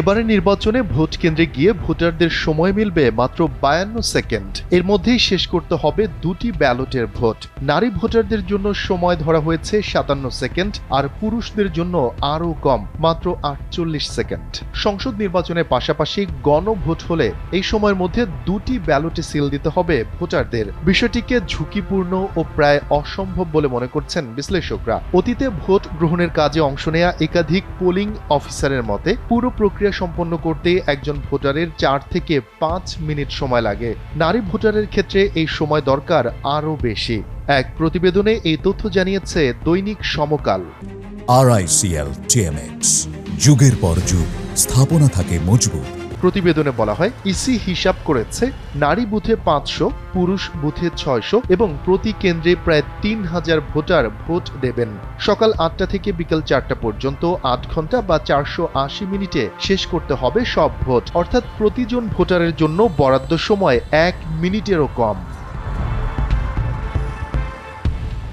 এবারে নির্বাচনে ভোট কেন্দ্রে গিয়ে ভোটারদের সময় মিলবে মাত্র বায়ান্ন সেকেন্ড। এর মধ্যেই শেষ করতে হবে দুটি ব্যালটের ভোট। নারী ভোটারদের জন্য সময় ধরা হয়েছে সাতান্ন সেকেন্ড আর পুরুষদের জন্য আরও কম, মাত্র আটচল্লিশ সেকেন্ড। সংসদ নির্বাচনের পাশাপাশি গণভোট হলে এই সময়ের মধ্যে দুটি ব্যালটে সিল দিতে হবে ভোটারদের। বিষয়টিকে ঝুঁকিপূর্ণ ও প্রায় অসম্ভব বলে মনে করছেন বিশ্লেষকরা। অতীতে ভোট গ্রহণের কাজে অংশ নেয়া একাধিক পোলিং অফিসারের মতে পুরো প্রক্রিয়া সম্পন্ন করতে একজন ভোটারের চার থেকে পাঁচ মিনিট সময় লাগে। নারী ভোটারের ক্ষেত্রে এই সময় দরকার আরও বেশি। এক প্রতিবেদনে এই তথ্য জানিয়েছে দৈনিক সমকাল। আরআইসিএল টিএমএক্স যুগের পর যুগ, স্থাপনা থাকে মজবুত। প্রতিবেদনে বলা হয়, ইসি হিসাব করেছে নারী বুথে পাঁচশো, পুরুষ বুথে ছয়শো এবং প্রতি কেন্দ্রে প্রায় তিন হাজার ভোটার ভোট দেবেন। সকাল আটটা থেকে বিকেল চারটা পর্যন্ত আট ঘণ্টা বা চারশো আশি মিনিটে শেষ করতে হবে সব ভোট। অর্থাৎ প্রতিজন ভোটারের জন্য বরাদ্দ সময় এক মিনিটেরও কম।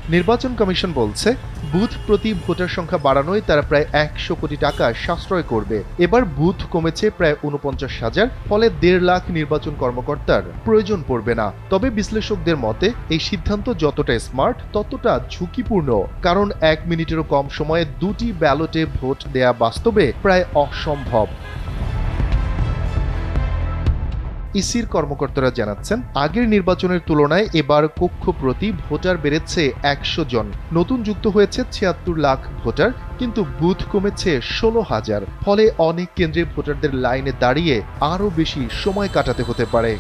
নির্বাচন কমিশন বলছে, বুথ প্রতি ভোটার সংখ্যা বাড়ানোয় তারা প্রায় একশো কোটি টাকা সাশ্রয় করবে। এবার বুথ কমেছে প্রায় উনপঞ্চাশ হাজার, ফলে দেড় লাখ নির্বাচন কর্মকর্তার প্রয়োজন পড়বে না। তবে বিশ্লেষকদের মতে, এই সিদ্ধান্ত যতটা স্মার্ট, ততটা ঝুঁকিপূর্ণ। কারণ এক মিনিটেরও কম সময়ে দুটি ব্যালটে ভোট দেয়া বাস্তবে প্রায় অসম্ভব। ইসির কর্মকর্তারা জানাচ্ছেন, আগের নির্বাচনের তুলনায় এবার কক্ষ প্রতি ভোটার বেড়েছে একশো জন। নতুন যুক্ত হয়েছে ছিয়াত্তর লাখ ভোটার, কিন্তু বুথ কমেছে ষোলো হাজার। ফলে অনেক কেন্দ্রে ভোটারদের লাইনে দাঁড়িয়ে আরও বেশি সময় কাটাতে হতে পারে।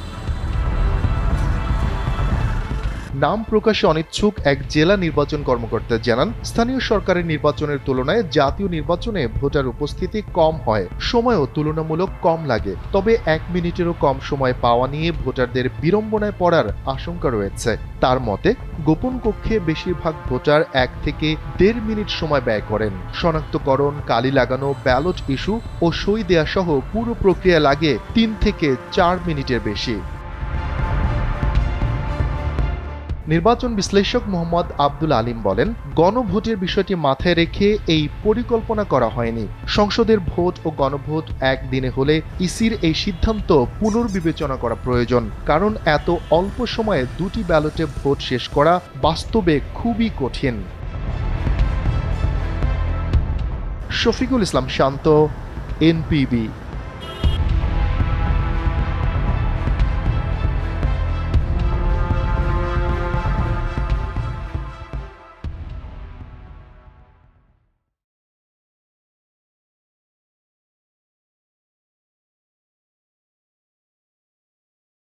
নাম প্রকাশে অনিচ্ছুক এক জেলা নির্বাচন কর্মকর্তা জানান, স্থানীয় সরকারের নির্বাচনের তুলনায় জাতীয় নির্বাচনে ভোটার উপস্থিতি কম হয়। সময়ও তুলনামূলক কম লাগে। তবে এক মিনিটেরও কম সময় পাওয়া নিয়ে ভোটারদের বিড়ম্বনায় পড়ার আশঙ্কা রয়েছে। তার মতে, গোপন কক্ষে বেশিরভাগ ভোটার এক থেকে দেড় মিনিট সময় ব্যয় করেন। শনাক্তকরণ, কালি লাগানো, ব্যালট ইস্যু ও সই দেয়া সহ পুরো প্রক্রিয়া লাগে তিন থেকে চার মিনিটের বেশি। নির্বাচন বিশ্লেষক মোহাম্মদ আব্দুল আলিম বলেন, গণভোটের বিষয়টি মাথায় রেখে এই পরিকল্পনা করা হয়নি। সংসদের ভোট ও গণভোট একদিনে হলে ইসির এই সিদ্ধান্ত পুনর্বিবেচনা করা প্রয়োজন, কারণ এত অল্প সময়ে দুটি ব্যালটে ভোট শেষ করা বাস্তবে খুবই কঠিন। শফিকুল ইসলাম শান্ত, এনপিবি।